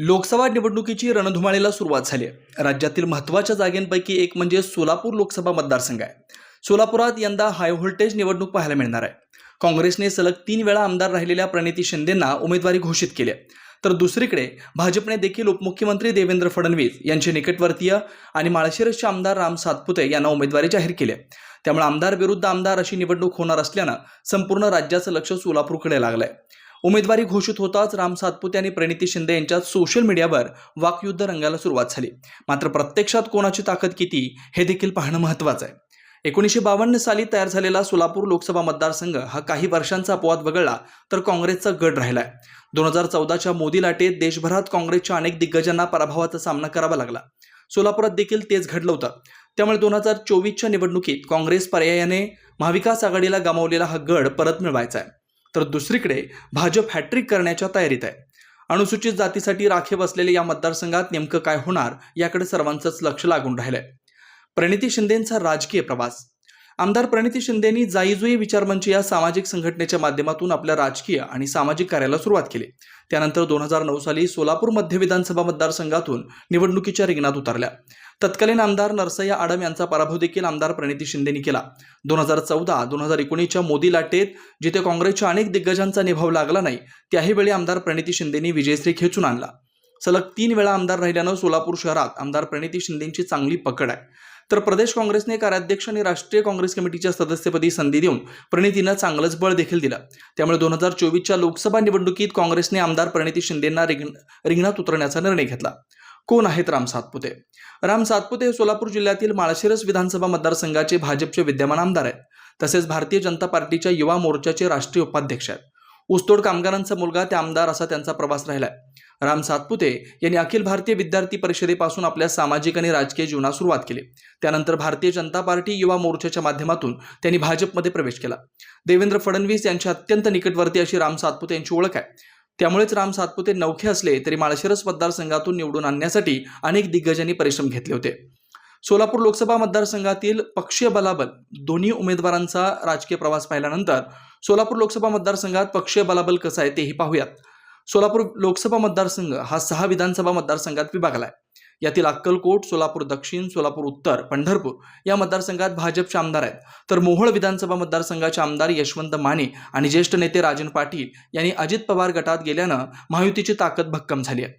लोकसभा निवडणुकीची रणधुमाळीला सुरुवात झाली आहे. राज्यातील महत्त्वाच्या जागेंपैकी एक म्हणजे सोलापूर लोकसभा मतदारसंघ आहे. सोलापुरात यंदा हाय व्होल्टेज निवडणूक पाहायला मिळणार आहे. काँग्रेसने सलग तीन वेळा आमदार राहिलेल्या प्रणिती शिंदेंना उमेदवारी घोषित केली आहे. तर दुसरीकडे भाजपने देखील उपमुख्यमंत्री देवेंद्र फडणवीस यांचे निकटवर्तीय आणि माळशिरसचे आमदार राम सातपुते यांना उमेदवारी जाहीर केली आहे. त्यामुळे आमदार विरुद्ध आमदार अशी निवडणूक होणार असल्यानं संपूर्ण राज्याचं लक्ष सोलापूरकडे लागलंय. उमेदवारी घोषित होताच राम सातपुते आणि प्रणिती शिंदे यांच्यात सोशल मीडियावर वाकयुद्ध रंगायला सुरुवात झाली. मात्र प्रत्यक्षात कोणाची ताकद किती हे देखील पाहणं महत्त्वाचं आहे. एकोणीसशे बावन्न साली तयार झालेला सोलापूर लोकसभा मतदारसंघ हा काही वर्षांचा अपवाद वगळला तर काँग्रेसचा गड राहिलाय. दोन हजार चौदाच्या मोदी लाटेत देशभरात काँग्रेसच्या अनेक दिग्गजांना पराभवाचा सामना करावा लागला. सोलापुरात देखील तेच घडलं होतं. त्यामुळे दोन हजार चोवीसच्या निवडणुकीत काँग्रेस पर्यायाने महाविकास आघाडीला गमावलेला हा गड परत मिळवायचा आहे. तर दुसरीकडे भाजप हॅट्रिक करण्याच्या तयारीत आहे. अनुसूचित जातीसाठी राखीव असलेल्या या मतदारसंघात नेमकं काय होणार याकडे सर्वांचंच लक्ष लागून राहिलंय. प्रणिती शिंदेंचा राजकीय प्रवास. आमदार प्रणिती शिंदेंनी जाईजुई विचारमंच या सामाजिक संघटनेच्या माध्यमातून आपल्या राजकीय आणि सामाजिक कार्याला सुरुवात केली. त्यानंतर दोन हजार नऊ साली सोलापूर मध्य विधानसभा मतदारसंघातून निवडणुकीच्या रिंगणात उतरल्या. तत्कालीन आमदार नरसय्या आडम यांचा पराभव देखील आमदार प्रणिती शिंदेनी केला. दोन हजार चौदा दोन हजार एकोणीसच्या मोदी लाटेत जिथे काँग्रेसच्या अनेक दिग्गजांचा निभाव लागला नाही त्याही वेळी आमदार प्रणिती शिंदेनी विजयश्री खेचून आणला. सलग तीन वेळा आमदार राहिल्यानं सोलापूर शहरात आमदार प्रणिती शिंदेची चांगली पकड आहे. तर प्रदेश काँग्रेसने कार्याध्यक्ष आणि राष्ट्रीय काँग्रेस कमिटीच्या सदस्यपदी संधी देऊन प्रणितीनं चांगलंच बळ देखील दिलं. त्यामुळे दोन हजार चोवीसच्या लोकसभा निवडणुकीत काँग्रेसने आमदार प्रणिती शिंदेंना रिंग रिंगणात उतरण्याचा निर्णय घेतला. कोण आहेत राम सातपुते? राम सातपुते हे सोलापूर जिल्ह्यातील माळशिरस विधानसभा मतदारसंघाचे भाजपचे विद्यमान आमदार आहेत. तसेच भारतीय जनता पार्टीच्या युवा मोर्चाचे राष्ट्रीय उपाध्यक्ष आहेत. ऊसतोड कामगारांचा मुलगा ते आमदार असा त्यांचा प्रवास राहिलाय. राम सातपुते यांनी अखिल भारतीय विद्यार्थी परिषदेपासून आपल्या सामाजिक आणि राजकीय जीवनास सुरुवात केली. त्यानंतर भारतीय जनता पार्टी युवा मोर्चाच्या माध्यमातून त्यांनी भाजपमध्ये प्रवेश केला. देवेंद्र फडणवीस यांच्या अत्यंत निकटवर्ती अशी राम सातपुते यांची ओळख आहे. त्यामुळेच राम सातपुते नौखे असले तरी माळशिरस मतदारसंघातून निवडून आणण्यासाठी अनेक दिग्गजांनी परिश्रम घेतले होते. सोलापूर लोकसभा मतदारसंघातील पक्षीय बलाबल दोन्ही उमेदवारांचा राजकीय प्रवास पाहिल्यानंतर सोलापूर लोकसभा मतदारसंघात पक्षीय बलाबल कसं आहे तेही पाहूयात. सोलापूर लोकसभा मतदारसंघ हा सहा विधानसभा मतदारसंघात विभागला आहे यातील अक्कलकोट सोलापूर दक्षिण सोलापूर उत्तर पंढरपूर या मतदारसंघात भाजपचे आमदार आहेत. तर मोहोळ विधानसभा मतदारसंघाचे आमदार यशवंत माने आणि ज्येष्ठ नेते राजन पाटील यांनी अजित पवार गटात गेल्यानं महायुतीची ताकद भक्कम झाली आहे.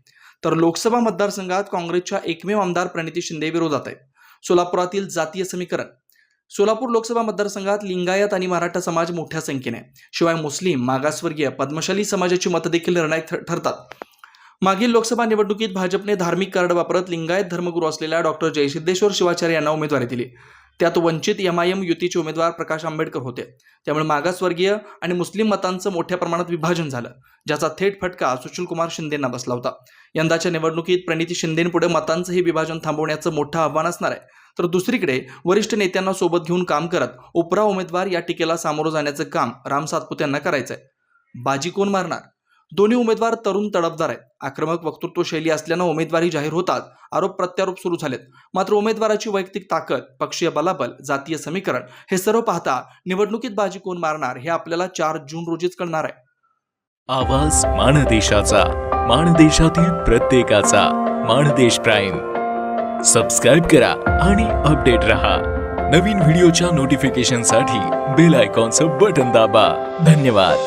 तर लोकसभा मतदारसंघात काँग्रेसच्या एकमेव आमदार प्रणिती शिंदे विरोधात आहेत. सोलापुरातील जातीय समीकरण. सोलापूर लोकसभा मतदारसंघात लिंगायत आणि मराठा समाज मोठ्या संख्येने शिवाय मुस्लिम मागासवर्गीय पद्मशाली समाजाची मतं देखील निर्णायक ठ- ठरतात. मागील लोकसभा निवडणुकीत भाजपने धार्मिक कार्ड वापरत लिंगायत धर्मगुरू असलेल्या डॉक्टर जयसिद्धेश्वर शिवाचार्य यांना उमेदवारी दिली. त्यात वंचित एमआयएम युतीचे उमेदवार प्रकाश आंबेडकर होते. त्यामुळे मागासवर्गीय आणि मुस्लिम मतांचं मोठ्या प्रमाणात विभाजन झालं ज्याचा थेट फटका सुशीलकुमार शिंदेंना बसला होता. यंदाच्या निवडणुकीत प्रणिती शिंदेपुढे मतांचं हे विभाजन थांबवण्याचं मोठं आव्हान असणार आहे. तर दुसरीकडे वरिष्ठ नेत्यांना सोबत घेऊन काम करत उपरा उमेदवार या टीकेला सामोरं जाण्याचं काम राम सातपुत्यांना करायचंय. बाजी कोण मारणार? दोन्ही उमेदवार तरुण तडफदार आहेत. आक्रमक वक्तृत्व शैली असल्यानं उमेदवारी जाहीर होतात. आरोप प्रत्यारोप सुरू झालेत. मात्र उमेदवाराची वैयक्तिक ताकद पक्षीय बलाबल जातीय समीकरण हे सर्व पाहता निवडणुकीत बाजी कोण मारणार हे आपल्याला चार जून रोजीच कळणार आहे. आवाज माणदेशाचा माणदेशातील प्रत्येकाचा माणदेश प्राईम. सबस्क्राईब करा आणि अपडेट रहा. नवीन व्हिडिओच्या नोटिफिकेशनसाठी बेल आयकॉनचं बटन दाबा. धन्यवाद.